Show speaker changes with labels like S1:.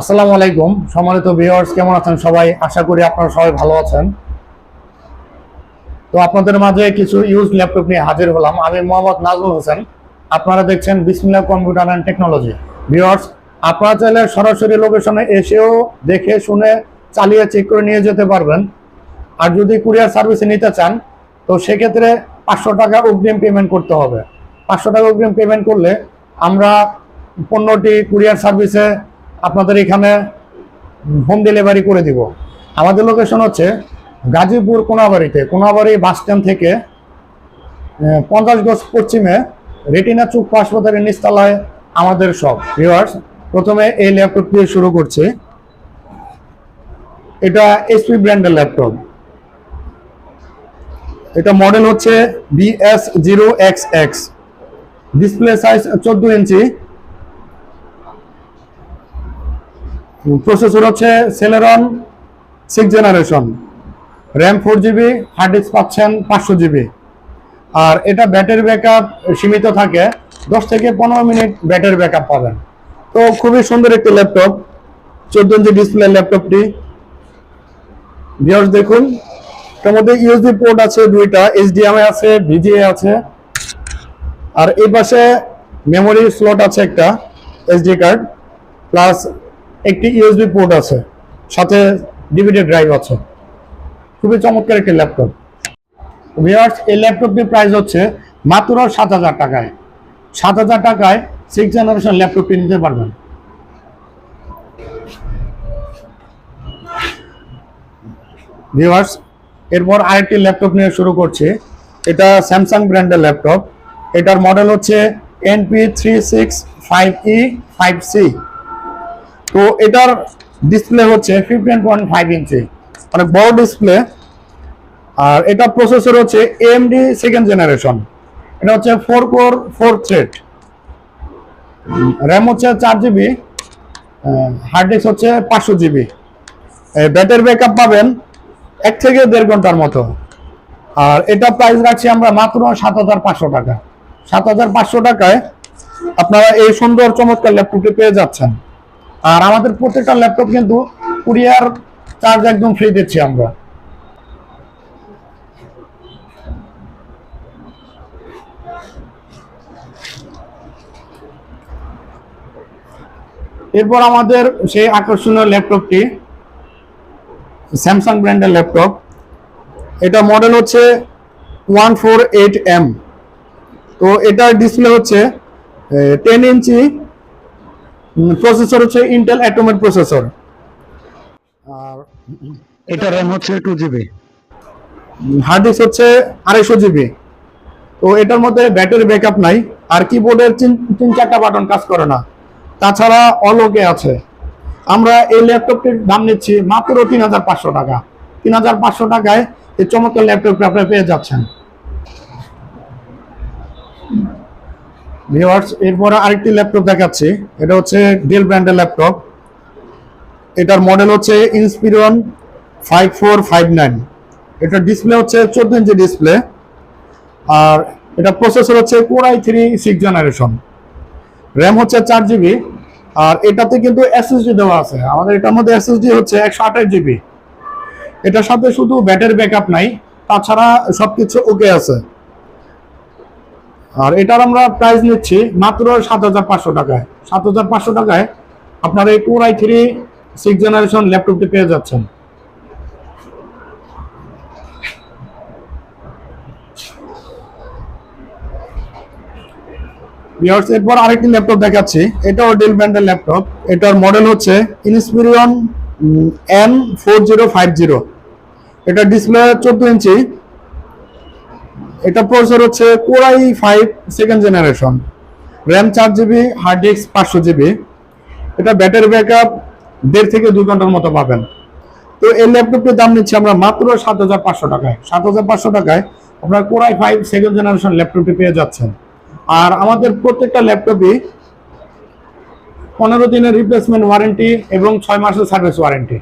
S1: আসসালামু আলাইকুম। সম্মানিত ভিউয়ার্স কেমন আছেন সবাই? আশা করি আপনারা সবাই ভালো আছেন। তো আপনাদের মাঝে কিছু ইউজ ল্যাপটপ নিয়ে হাজির হলাম। আমি মোহাম্মদ নাজমুল হোসেন। আপনারা দেখছেন বিসমিল্লা কম্পিউটার অ্যান্ড টেকনোলজি। ভিউয়ার্স আপনারা চাইলে সরাসরি লোকেশনে এসেও দেখে, শুনে, চালিয়ে চেক করে নিয়ে যেতে পারবেন। আর যদি কুরিয়ার সার্ভিসে নিতে চান, তো সেক্ষেত্রে পাঁচশো টাকা অগ্রিম পেমেন্ট করতে হবে। পাঁচশো টাকা অগ্রিম পেমেন্ট করলে আমরা পণ্যটি কুরিয়ার সার্ভিসে আপনাদের এখানে হোম ডেলিভারি করে দিব। আমাদের লোকেশন হচ্ছে গাজীপুর কোনাবাড়িতে। কোনাবাড়ি বাস স্ট্যান্ড থেকে পঞ্চাশ গজ পশ্চিমে রেটিনা চুক হাসপাতালের নিচতলায় আমাদের সব ভিউয়ার্স প্রথমে এই ল্যাপটপ দিয়ে শুরু করছি। এটা এইচপি ব্র্যান্ডের ল্যাপটপ এটা মডেল হচ্ছে BS zero X X display size চোদ্দ ইঞ্চি প্রসেসর হচ্ছে Celeron six generation RAM four GB hard disk পাচ্ছেন পাঁচশো জিবি আর এটা ব্যাটারি ব্যাকআপ সীমিত থাকে, দশ থেকে পনেরো মিনিট ব্যাটারি ব্যাকআপ পাবেন। তো খুবই সুন্দর একটি ল্যাপটপ চোদ্দ ইঞ্চি ডিসপ্লে ল্যাপটপটি ভিউয়ার্স দেখুন, এটার মধ্যে ইউএসবি পোর্ট আছে দুইটা এইচডিএমআই আছে ভিজিএ আছে। আর এই পাশে মেমোরি স্লট আছে একটা এসডি কার্ড প্লাস একটি ইউএসবি পোর্ট আছে, সাথে ডিভিডি ড্রাইভ আছে। খুবই চমৎকার একটি ল্যাপটপ ভিউয়ার্স এই ল্যাপটপটির প্রাইস হচ্ছে মাত্র সাত হাজার টাকায়। সাত হাজার টাকায় সিক্স জেনারেশন ল্যাপটপটি নিতে পারবেন। ভিউয়ার্স এরপর আরেকটি ল্যাপটপ নিয়ে শুরু করছি। এটা স্যামসাং ব্র্যান্ডের ল্যাপটপ এটার মডেল হচ্ছে NP three six five E five C তো এটার ডিসপ্লে হচ্ছে ফিফটিন পয়েন্ট ফাইভ ইঞ্চি অনেক বড় ডিসপ্লে আর এটা প্রসেসর হচ্ছে এএমডি সেকেন্ড জেনারেশন এটা হচ্ছে four core four thread RAM হচ্ছে চার জিবি হার্ড ডিস্ক হচ্ছে পাঁচশো জিবি ব্যাটারি ব্যাকআপ পাবেন এক থেকে দেড় ঘণ্টার মতো। আর এটা প্রাইস রাখছি আমরা মাত্র সাত হাজার পাঁচশো টাকা। সাত হাজার পাঁচশো টাকায় আপনারা এই সুন্দর চমৎকার ল্যাপটপটি পেয়ে যাচ্ছেন। আর আমাদের প্রত্যেকটা ল্যাপটপ কিন্তু কুরিয়ার চার্জ একদম ফ্রি দিচ্ছি আমরা। এরপর আমাদের সেই আকর্ষণীয় ল্যাপটপটি স্যামসাং ব্র্যান্ডের ল্যাপটপ। এটা মডেল হচ্ছে ওয়ান ফোর এইট এম তো এটার ডিসপ্লে হচ্ছে টেন ইঞ্চি প্রসেসর হচ্ছে ইন্টেল অ্যাটোমের প্রসেসর আর
S2: এটা র্যাম হচ্ছে টু জিবি
S1: হার্ড ডিস্ক হচ্ছে আড়াইশো জিবি তো এটার মধ্যে ব্যাটারি ব্যাকআপ নাই। আর কিবোর্ডের তিন তিন চারটা বাটন কাজ করে না। তাছাড়া অলোকে আছে। আমরা এই ল্যাপটপটির দাম নিচ্ছি মাত্র তিন হাজার পাঁচশো টাকা। তিন হাজার পাঁচশো টাকায় এই চমৎকার ল্যাপটপটি আপনারা পেয়ে যাচ্ছেন। ভিওয়ার্স এরপরে আরেকটি ল্যাপটপ দেখাচ্ছি। এটা হচ্ছে ডেল ব্র্যান্ডের ল্যাপটপ এটার মডেল হচ্ছে Inspiron five four five nine এটার ডিসপ্লে হচ্ছে চোদ্দ ইঞ্চি ডিসপ্লে আর এটা প্রসেসর হচ্ছে core i three six generation RAM হচ্ছে চার জিবি আর এটাতে কিন্তু এসএসডি দেওয়া আছে। আমাদের এটার মধ্যে এসএসডি হচ্ছে একশো আঠাশ জিবি এটার সাথে শুধু ব্যাটারি ব্যাকআপ নাই, তাছাড়া সবকিছু ওকে আছে। আর এটার আমরা প্রাইস নিচ্ছি মাত্র সাত হাজার পাঁচশো টাকায়। সাত হাজার পাঁচশো টাকায় আপনারা এই core i three six generation ল্যাপটপটি পেয়ে যাচ্ছেন। এরপর আরেকটি ল্যাপটপ দেখাচ্ছি। এটাও ডেল ব্র্যান্ডের ল্যাপটপ এটার মডেল হচ্ছে Inspiron N four zero five zero এটা ডিসপ্লে চোদ্দ ইঞ্চি এটা প্রসেসর হচ্ছে core i five second generation RAM চার জিবি হার্ড ডিস্ক পাঁচশো জিবি এটা ব্যাটারি ব্যাকআপ দেড় থেকে দুই ঘণ্টার মতো পাবেন। তো এই ল্যাপটপটির দাম নিচ্ছি আমরা মাত্র সাত হাজার পাঁচশো টাকায়। সাত হাজার পাঁচশো টাকায় আপনার কোরাই ফাইভ সেকেন্ড জেনারেশন ল্যাপটপটি পেয়ে যাচ্ছেন। আর আমাদের প্রত্যেকটা ল্যাপটপই পনেরো দিনের রিপ্লেসমেন্ট ওয়ারেন্টি এবং ছয় মাসের সার্ভিস ওয়ারেন্টি